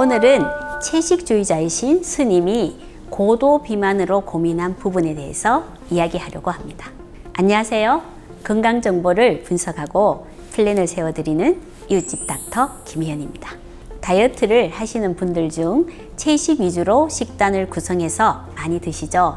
오늘은 채식주의자이신 스님이 고도 비만으로 고민한 부분에 대해서 이야기하려고 합니다. 안녕하세요. 건강 정보를 분석하고 플랜을 세워드리는 이웃집 닥터 김희연입니다. 다이어트를 하시는 분들 중 채식 위주로 식단을 구성해서 많이 드시죠.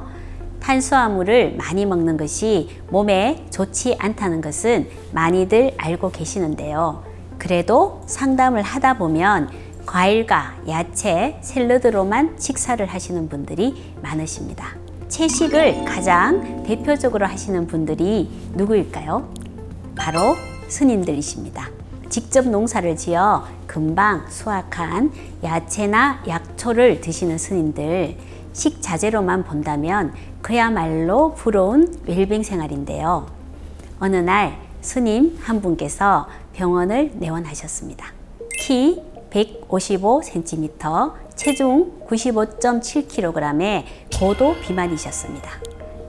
탄수화물을 많이 먹는 것이 몸에 좋지 않다는 것은 많이들 알고 계시는데요. 그래도 상담을 하다 보면 과일과 야채, 샐러드로만 식사를 하시는 분들이 많으십니다. 채식을 가장 대표적으로 하시는 분들이 누구일까요? 바로 스님들이십니다. 직접 농사를 지어 금방 수확한 야채나 약초를 드시는 스님들, 식자재로만 본다면 그야말로 부러운 웰빙 생활인데요. 어느 날 스님 한 분께서 병원을 내원하셨습니다. 키 155cm, 체중 95.7kg의 고도 비만이셨습니다.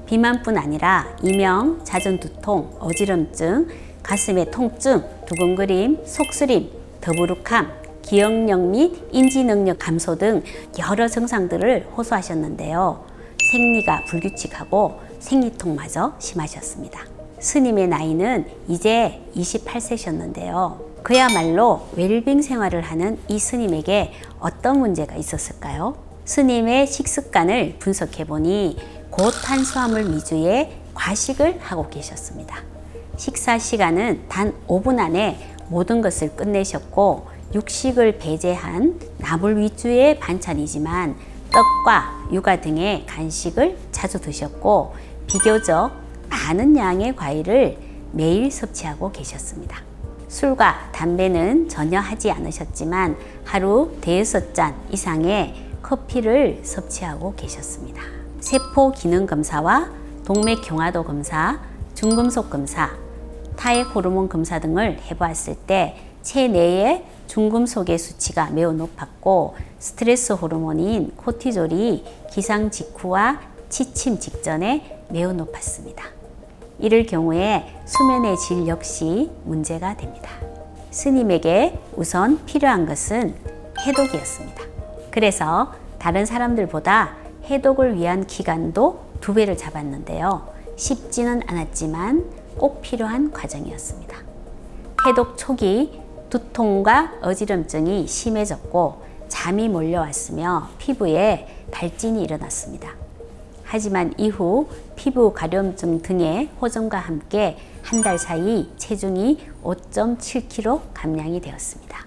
비만뿐 아니라 이명, 잦은 두통, 어지럼증, 가슴의 통증, 두근거림, 속쓰림, 더부룩함, 기억력 및 인지 능력 감소 등 여러 증상들을 호소하셨는데요. 생리가 불규칙하고 생리통마저 심하셨습니다. 스님의 나이는 이제 28세셨는데요. 그야말로 웰빙 생활을 하는 이 스님에게 어떤 문제가 있었을까요? 스님의 식습관을 분석해 보니 고탄수화물 위주의 과식을 하고 계셨습니다. 식사 시간은 단 5분 안에 모든 것을 끝내셨고 육식을 배제한 나물 위주의 반찬이지만 떡과 육아 등의 간식을 자주 드셨고 비교적 많은 양의 과일을 매일 섭취하고 계셨습니다. 술과 담배는 전혀 하지 않으셨지만 하루 대여섯 잔 이상의 커피를 섭취하고 계셨습니다. 세포 기능 검사와 동맥 경화도 검사, 중금속 검사, 타액 호르몬 검사 등을 해보았을 때 체내의 중금속의 수치가 매우 높았고 스트레스 호르몬인 코티졸이 기상 직후와 취침 직전에 매우 높았습니다. 이럴 경우에 수면의 질 역시 문제가 됩니다. 스님에게 우선 필요한 것은 해독이었습니다. 그래서 다른 사람들보다 해독을 위한 기간도 두 배를 잡았는데요. 쉽지는 않았지만 꼭 필요한 과정이었습니다. 해독 초기 두통과 어지럼증이 심해졌고 잠이 몰려왔으며 피부에 발진이 일어났습니다. 하지만 이후 피부 가려움증 등의 호전과 함께 한 달 사이 체중이 5.7kg 감량이 되었습니다.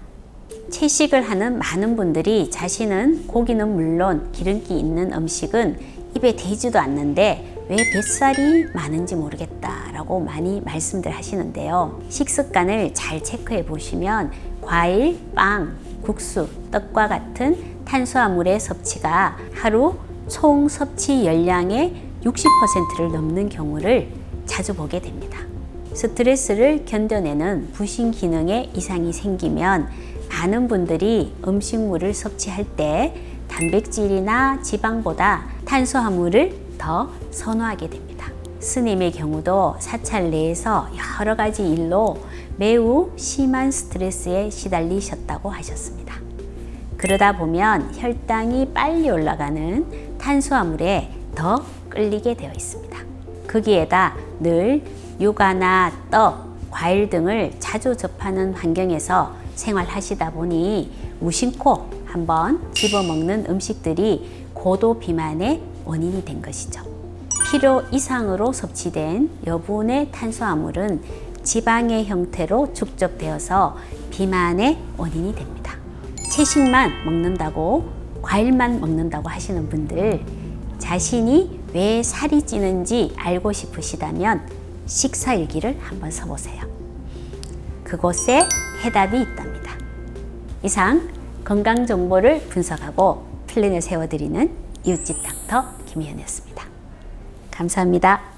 채식을 하는 많은 분들이 자신은 고기는 물론 기름기 있는 음식은 입에 대지도 않는데 왜 뱃살이 많은지 모르겠다라고 많이 말씀들 하시는데요. 식습관을 잘 체크해 보시면 과일, 빵, 국수, 떡과 같은 탄수화물의 섭취가 하루 총 섭취 열량의 60%를 넘는 경우를 자주 보게 됩니다. 스트레스를 견뎌내는 부신 기능에 이상이 생기면 많은 분들이 음식물을 섭취할 때 단백질이나 지방보다 탄수화물을 더 선호하게 됩니다. 스님의 경우도 사찰 내에서 여러 가지 일로 매우 심한 스트레스에 시달리셨다고 하셨습니다. 그러다 보면 혈당이 빨리 올라가는 탄수화물에 더 끌리게 되어 있습니다. 거기에다 늘 육아나 떡, 과일 등을 자주 접하는 환경에서 생활하시다 보니 무심코 한번 집어먹는 음식들이 고도 비만의 원인이 된 것이죠. 필요 이상으로 섭취된 여분의 탄수화물은 지방의 형태로 축적되어서 비만의 원인이 됩니다. 채식만 먹는다고 과일만 먹는다고 하시는 분들 자신이 왜 살이 찌는지 알고 싶으시다면 식사일기를 한번 써보세요. 그곳에 해답이 있답니다. 이상 건강 정보를 분석하고 플랜을 세워드리는 이웃집 닥터 김희연이었습니다. 감사합니다.